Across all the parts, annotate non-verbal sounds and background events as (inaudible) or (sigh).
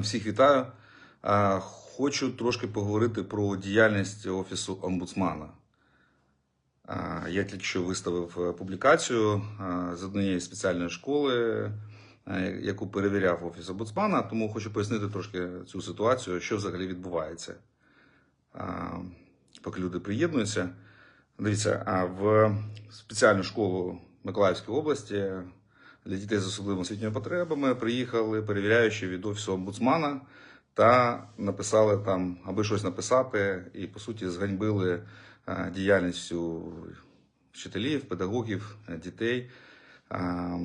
Всіх вітаю. Хочу трошки поговорити про діяльність Офісу омбудсмана. Я тільки що виставив е, публікацію з однієї спеціальної школи, е, яку перевіряв Офіс омбудсмана, тому хочу пояснити трошки цю ситуацію, що взагалі відбувається. Поки люди приєднуються. Дивіться, в спеціальну школу Миколаївської області для дітей з особливими освітніми потребами приїхали перевіряючи від офісу омбудсмана та написали там, аби щось написати, і по суті зганьбили е, діяльністю вчителів, педагогів, е, дітей. Е,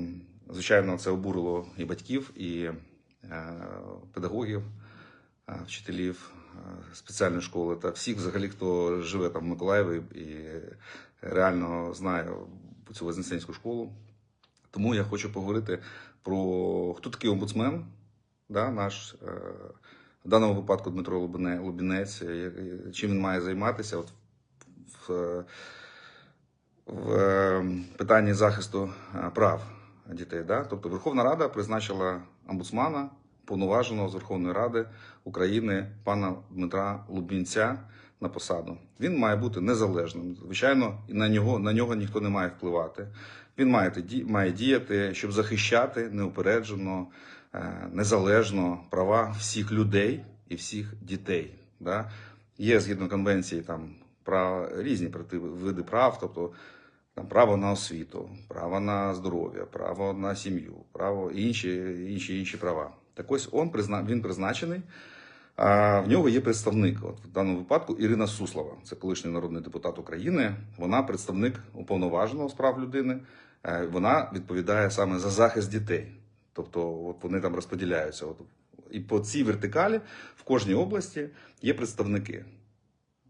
Звичайно, це обурило і батьків, і педагогів, вчителів спеціальної школи та всіх, взагалі, хто живе там в Миколаєві і реально знає цю Вознесенську школу. Тому я хочу поговорити про хто такий омбудсмен, да, наш е, в даному випадку Дмитро Лубінець, е, чим він має займатися от, в, е, в е, питанні захисту е, прав дітей. Да? Тобто Верховна Рада призначила омбудсмана повноваженого з Верховної Ради України пана Дмитра Лубінця на посаду. Він має бути незалежним. Звичайно, і на нього, на нього ніхто не має впливати. Він має, має діяти, щоб захищати неупереджено, е, незалежно права всіх людей і всіх дітей. Да? Є згідно конвенції там права, різні види прав, тобто там право на освіту, право на здоров'я, право на сім'ю, право інші, інші, інші права. Так ось он призна, він призначений. В нього є представник. От в даному випадку Ірина Суслова, це колишній народний депутат України. Вона представник уповноваженого з прав людини. Е, Вона відповідає саме за захист дітей. Тобто, от вони там розподіляються. От і по цій вертикалі в кожній області є представники,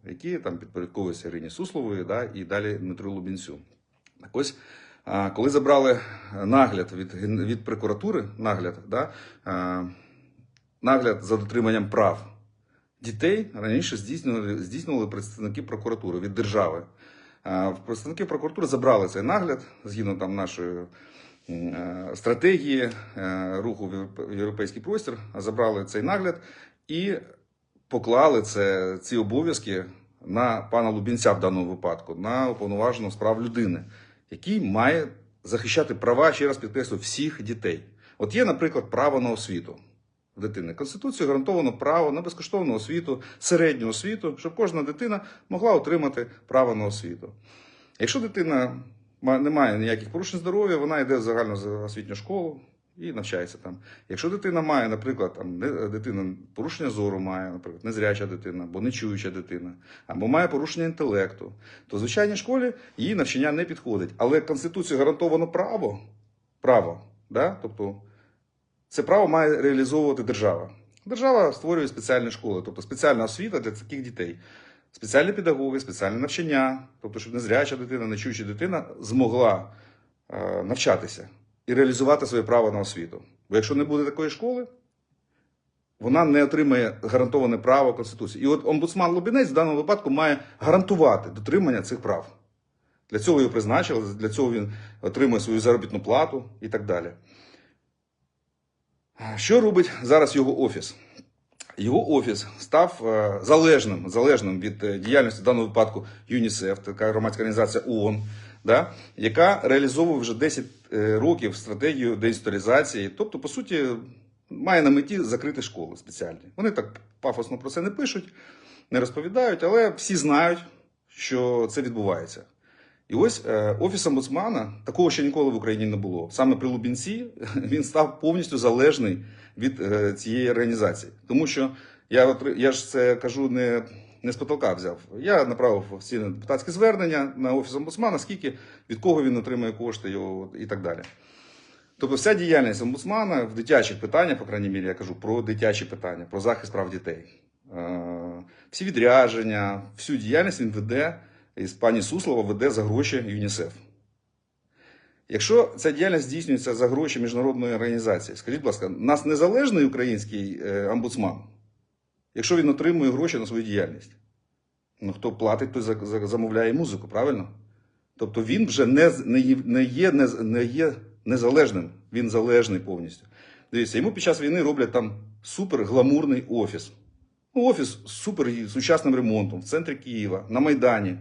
які там підпорядковуються Ірині Суслової, да, і далі Дмитру Лубінцю. Так ось, коли забрали нагляд від, від прокуратури, нагляд, да, нагляд за дотриманням прав дітей раніше здійснювали, здійснювали представники прокуратури від держави. Представники прокуратури забрали цей нагляд згідно там нашої е, стратегії е, руху в європейський простір, забрали цей нагляд і поклали це, ці обов'язки на пана Лубінця в даному випадку, на уповноваженого з прав людини, який має захищати права, ще раз підкреслю, всіх дітей. От є, наприклад, право на освіту дитини. Конституцією гарантовано право на безкоштовну освіту, середню освіту, щоб кожна дитина могла отримати право на освіту. Якщо дитина не має ніяких порушень здоров'я, вона йде в загальну освітню школу і навчається там. Якщо дитина має, наприклад, там дитина порушення зору має, наприклад, незряча дитина або нечуюча дитина, або має порушення інтелекту, то в звичайній школі її навчання не підходить. Але Конституцією гарантовано право, право, да? тобто це право має реалізовувати держава. Держава створює спеціальні школи, тобто спеціальна освіта для таких дітей. Спеціальні педагоги, спеціальне навчання, тобто, щоб незряча дитина, нечуюча дитина змогла е, навчатися і реалізувати своє право на освіту. Бо якщо не буде такої школи, вона не отримає гарантоване право Конституції. І от омбудсман Лобінець в даному випадку має гарантувати дотримання цих прав. Для цього його призначили, для цього він отримує свою заробітну плату і так далі. Що робить зараз його офіс? Його офіс став е, залежним, залежним від е, діяльності в даному випадку ЮНІСЕФ, така громадська організація ООН, да, яка реалізовує вже 10 е, років стратегію деінституалізації. Тобто, по суті, має на меті закрити школи спеціальні. Вони так пафосно про це не пишуть, не розповідають, але всі знають, що це відбувається. І ось е, офіс омбудсмана такого ще ніколи в Україні не було. Саме при Лубінці (laughs) він став повністю залежний від е, цієї організації. Тому що я, я ж це кажу не, не з потолка взяв. Я направив офіційне депутатське звернення на офіс омбудсмана, скільки від кого він отримує кошти його і так далі. Тобто, вся діяльність омбудсмана в дитячих питаннях, по крайній мірі, я кажу про дитячі питання, про захист прав дітей. Е, Всі відрядження, всю діяльність він веде, і пані Суслова веде за гроші ЮНІСЕФ. Якщо ця діяльність здійснюється за гроші міжнародної організації, скажіть, будь ласка, нас незалежний український е, омбудсман, якщо він отримує гроші на свою діяльність, ну хто платить, той за- за- замовляє музику, правильно? Тобто він вже не, не, є, не, не є незалежним, він залежний повністю. Дивіться, йому під час війни роблять там супер гламурний офіс. Ну, офіс з супер сучасним ремонтом в центрі Києва, на Майдані.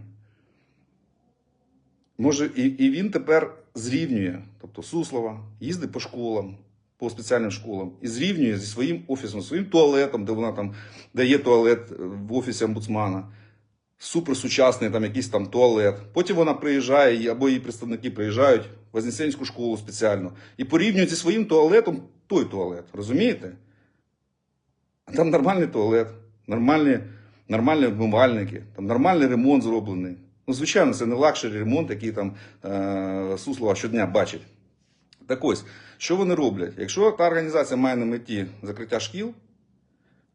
Може, і, і він тепер зрівнює, тобто Суслова, їздить по школам, по спеціальним школам, і зрівнює зі своїм офісом, своїм туалетом, де вона там, де є туалет е, в офісі омбудсмана. Суперсучасний там якийсь там туалет. Потім вона приїжджає, або її представники приїжджають в Вознесенську школу спеціально і порівнюють зі своїм туалетом той туалет. Розумієте? Там нормальний туалет, нормальні, нормальні вмивальники, там нормальний ремонт зроблений. Ну, звичайно, це не лакшері ремонт, який там е, Суслова щодня бачить. Так ось, що вони роблять? Якщо та організація має на меті закриття шкіл,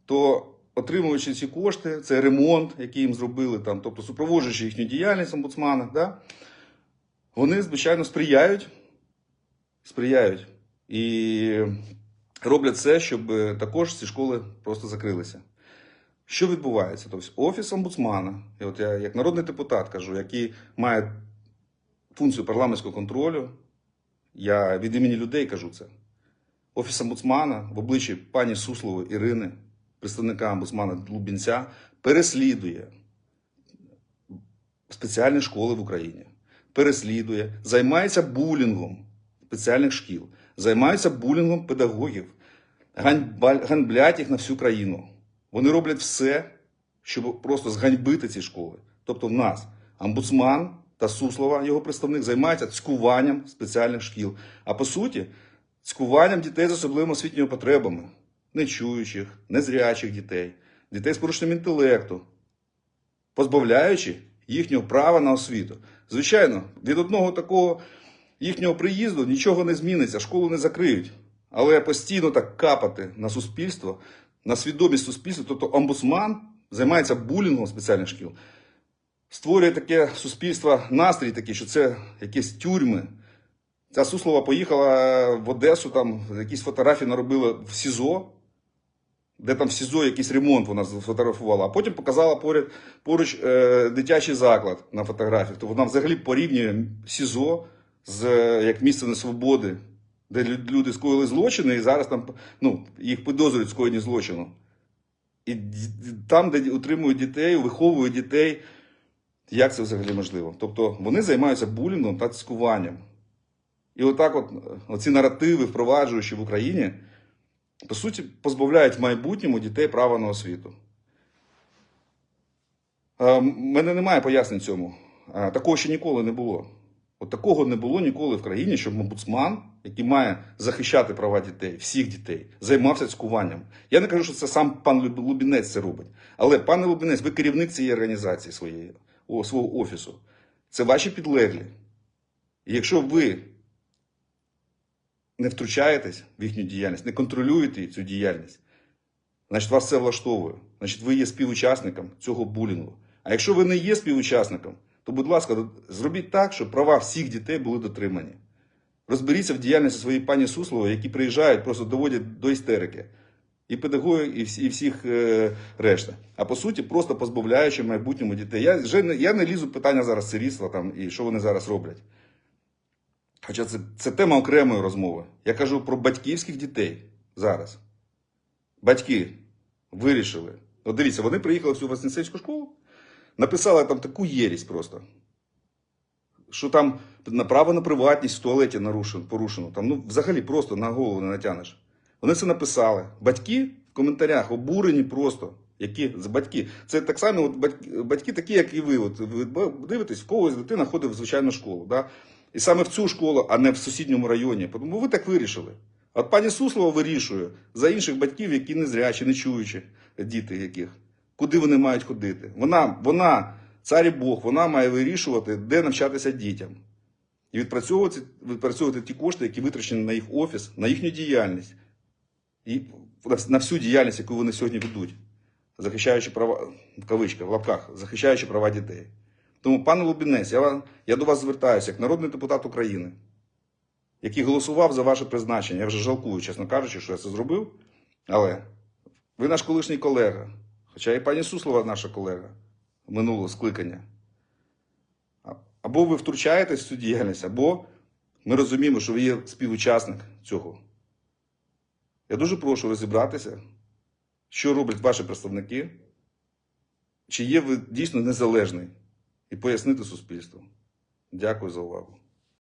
то отримуючи ці кошти, це ремонт, який їм зробили, там, тобто супроводжуючи їхню діяльність омбудсмана, да, вони, звичайно, сприяють, сприяють і роблять все, щоб е, також ці школи просто закрилися. Що відбувається? Тобто офіс омбудсмана, і от я як народний депутат кажу, який має функцію парламентського контролю, я від імені людей кажу це. Офіс омбудсмана в обличчі пані Суслової Ірини, представника омбудсмана Лубінця, переслідує спеціальні школи в Україні. Переслідує, займається булінгом спеціальних шкіл, займається булінгом педагогів, ганьблять їх на всю країну. Вони роблять все, щоб просто зганьбити ці школи. Тобто в нас омбудсман та Суслова, його представник, займаються цькуванням спеціальних шкіл. А по суті, цькуванням дітей з особливими освітніми потребами, нечуючих, незрячих дітей, дітей з порушенням інтелекту, позбавляючи їхнього права на освіту. Звичайно, від одного такого їхнього приїзду нічого не зміниться, школу не закриють. Але постійно так капати на суспільство, на свідомість суспільства, тобто омбудсман займається булінгом спеціальних шкіл, створює таке суспільство, настрій такий, що це якісь тюрми. Ця Суслова поїхала в Одесу, там якісь фотографії наробила в СІЗО, де там в СІЗО якийсь ремонт вона сфотографувала, а потім показала поряд, поруч е, дитячий заклад на фотографіях. То вона взагалі порівнює СІЗО з е, як місце несвободи, де люди скоїли злочини і зараз там ну, їх підозрюють скоєнні злочину. І там, де утримують дітей, виховують дітей. Як це взагалі можливо? Тобто вони займаються булінгом та цькуванням. І отак, от, е, оці наративи, впроваджуючи в Україні, по суті, позбавляють в майбутньому дітей права на освіту. У мене немає пояснень цьому. Е, Такого ще ніколи не було. От такого не було ніколи в країні, щоб омбудсман, який має захищати права дітей, всіх дітей, займався цькуванням. Я не кажу, що це сам пан Лубінець це робить. Але, пане Лубінець, ви керівник цієї організації своєї, о, свого офісу. Це ваші підлеглі. І якщо ви не втручаєтесь в їхню діяльність, не контролюєте цю діяльність, значить вас це влаштовує. Значить, ви є співучасником цього булінгу. А якщо ви не є співучасником, то, будь ласка, зробіть так, щоб права всіх дітей були дотримані. Розберіться в діяльності своєї пані Суслової, які приїжджають, просто доводять до істерики. І педагоги, і, всі, і всіх е, решта. А по суті, просто позбавляючи майбутньому дітей. Я, вже не, я не лізу питання зараз сирітства там, і що вони зараз роблять. Хоча це, це тема окремої розмови. Я кажу про батьківських дітей зараз. Батьки вирішили. От дивіться, вони приїхали в цю Вознесенську школу, написали там таку єрість просто. Що там право на приватність в туалеті нарушено, порушено. Там, ну, взагалі просто на голову не натягнеш. Вони це написали. Батьки в коментарях обурені просто. Які з батьки? Це так само от батьки, батьки такі, як і ви. От ви дивитесь, в когось дитина ходить в звичайну школу. Да? І саме в цю школу, а не в сусідньому районі. Тому ви так вирішили. От пані Суслова вирішує за інших батьків, які не зрячі, не чуючі, діти яких, куди вони мають ходити. Вона, вона, цар і Бог, вона має вирішувати, де навчатися дітям. І відпрацьовувати, відпрацьовувати ті кошти, які витрачені на їх офіс, на їхню діяльність. І на всю діяльність, яку вони сьогодні ведуть, захищаючи права, в кавичках, в лапках, захищаючи права дітей. Тому, пане Лубінець, я, я до вас звертаюся як народний депутат України, який голосував за ваше призначення. Я вже жалкую, чесно кажучи, що я це зробив. Але ви наш колишній колега, хоча і пані Суслова наша колега минулого скликання. Або ви втручаєтесь в цю діяльність, або ми розуміємо, що ви є співучасник цього. Я дуже прошу розібратися, що роблять ваші представники, чи є ви дійсно незалежний, і пояснити суспільству. Дякую за увагу.